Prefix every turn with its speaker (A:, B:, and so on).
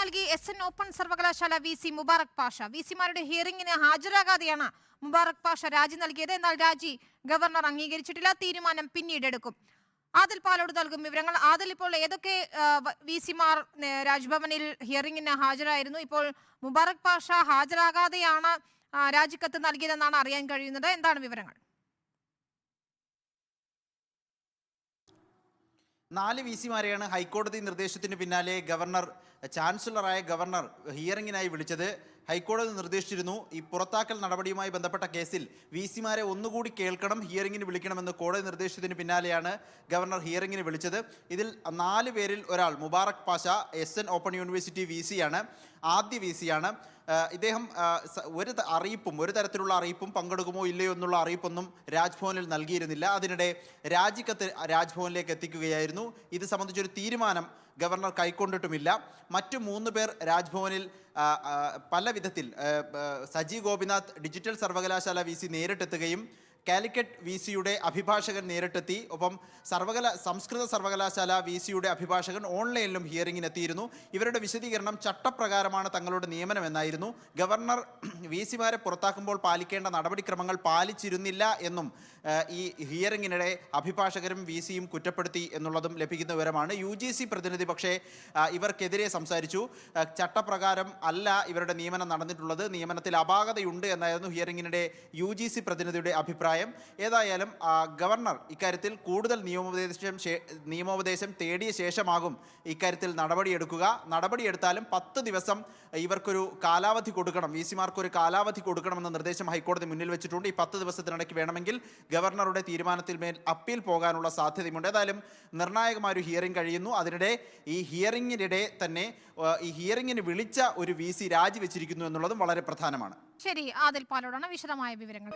A: നൽകി S N open സർവകലാശാല V C Mubarak Pasha. V സിമാരുടെ ഹിയറിംഗിന് ഹാജരാകാതെയാണ് മുബാറക് പാഷ രാജി നൽകിയത്. എന്നാൽ രാജി ഗവർണർ അംഗീകരിച്ചിട്ടില്ല. തീരുമാനം പിന്നീട് എടുക്കും. ആദിൽ പാലോട് നൽകും വിവരങ്ങൾ. ആദിൽ ഇപ്പോൾ ഏതൊക്കെ വി സിമാർ രാജ്ഭവനിൽ ഹിയറിംഗിന് ഹാജരായിരുന്നു? ഇപ്പോൾ മുബാറക് പാഷ ഹാജരാകാതെയാണ് രാജിക്കത്ത് നൽകിയതെന്നാണ് അറിയാൻ കഴിയുന്നത്. എന്താണ് വിവരങ്ങൾ?
B: നാല് വി സിമാരെയാണ് ഹൈക്കോടതി നിർദ്ദേശത്തിന് പിന്നാലെ ഗവർണർ ചാൻസലറായ ഗവർണർ ഹിയറിംഗിനായി വിളിച്ചത്. ഹൈക്കോടതി നിർദ്ദേശിച്ചിരുന്നു ഈ പുറത്താക്കൽ നടപടിയുമായി ബന്ധപ്പെട്ട കേസിൽ വി സിമാരെ ഒന്നുകൂടി കേൾക്കണം ഹിയറിംഗിന് വിളിക്കണമെന്ന് കോടതി നിർദ്ദേശത്തിന് പിന്നാലെയാണ് ഗവർണർ ഹിയറിംഗിന് വിളിച്ചത്. ഇതിൽ നാല് പേരിൽ ഒരാൾ Mubarak Pasha S N open university V സിയാണ് ആദ്യ വി സിയാണ് ഇദ്ദേഹം ഒരു അറിയിപ്പും ഒരു തരത്തിലുള്ള അറിയിപ്പും പങ്കെടുക്കുമോ ഇല്ലയോ എന്നുള്ള അറിയിപ്പൊന്നും രാജ്ഭവനിൽ നൽകിയിരുന്നില്ല. അതിനിടെ രാജിക്കത്ത് രാജ്ഭവനിലേക്ക് എത്തിക്കുകയായിരുന്നു. ഇത് സംബന്ധിച്ചൊരു തീരുമാനം ഗവർണർ കൈക്കൊണ്ടിട്ടുമില്ല. മറ്റു മൂന്ന് പേർ രാജ്ഭവനിൽ പല വിധത്തിൽ സജി ഗോപിനാഥ് ഡിജിറ്റൽ സർവകലാശാല വി സി നേരിട്ടെത്തുകയും കാലിക്കറ്റ് വി സിയുടെ അഭിഭാഷകൻ നേരിട്ടെത്തി. ഒപ്പം സർവകല സംസ്കൃത സർവകലാശാല വി സിയുടെ അഭിഭാഷകൻ ഓൺലൈനിലും ഹിയറിംഗിന് എത്തിയിരുന്നു ഇവരുടെ വിശദീകരണം ചട്ടപ്രകാരമാണ് തങ്ങളുടെ നിയമനം എന്നായിരുന്നു ഗവർണർ വി സിമാരെ പുറത്താക്കുമ്പോൾ പാലിക്കേണ്ട നടപടിക്രമങ്ങൾ പാലിച്ചിരുന്നില്ല എന്നും ഈ ഹിയറിംഗിനിടെ അഭിഭാഷകരും വി സിയും കുറ്റപ്പെടുത്തി എന്നുള്ളതും ലഭിക്കുന്ന വിവരമാണ്. യു ജി സി പ്രതിനിധി പക്ഷേ ഇവർക്കെതിരെ സംസാരിച്ചു. ചട്ടപ്രകാരം അല്ല ഇവരുടെ നിയമനം നടന്നിട്ടുള്ളത്. നിയമനത്തിൽ അപാകതയുണ്ട് എന്നായിരുന്നു ഹിയറിംഗിനിടെ യു ജി സി പ്രതിനിധിയുടെ അഭിപ്രായം. ഏതായാലും ആ, ഗവർണർ ഇക്കാര്യത്തിൽ കൂടുതൽ നിയമോപദേശം നിയമോപദേശം തേടിയ ശേഷമാകും ഇക്കാര്യത്തിൽ നടപടിയെടുക്കുക. നടപടിയെടുത്താലും പത്ത് ദിവസം ഇവർക്കൊരു കാലാവധി കൊടുക്കണം. വി. സിമാർക്കൊരു കാലാവധി കൊടുക്കണമെന്ന നിർദ്ദേശം ഹൈക്കോടതി മുന്നിൽ വെച്ചിട്ടുണ്ട്. ഈ പത്ത് ദിവസത്തിനിടയ്ക്ക് വേണമെങ്കിൽ ഗവർണറുടെ തീരുമാനത്തിൽ മേൽ അപ്പീൽ പോകാനുള്ള സാധ്യതയുണ്ട് ഏതായാലും നിർണായകമായ ഒരു ഹിയറിംഗ് കഴിയുന്നു. അതിനിടെ ഈ ഹിയറിംഗിനിടെ തന്നെ ഈ ഹിയറിംഗിന് വിളിച്ച ഒരു വി. സി. രാജിവെച്ചിരിക്കുന്നു എന്നുള്ളതും വളരെ പ്രധാനമാണ്.
A: ശരി ആദിൽ പാലോടാണ് വിശദമായ വിവരങ്ങൾ.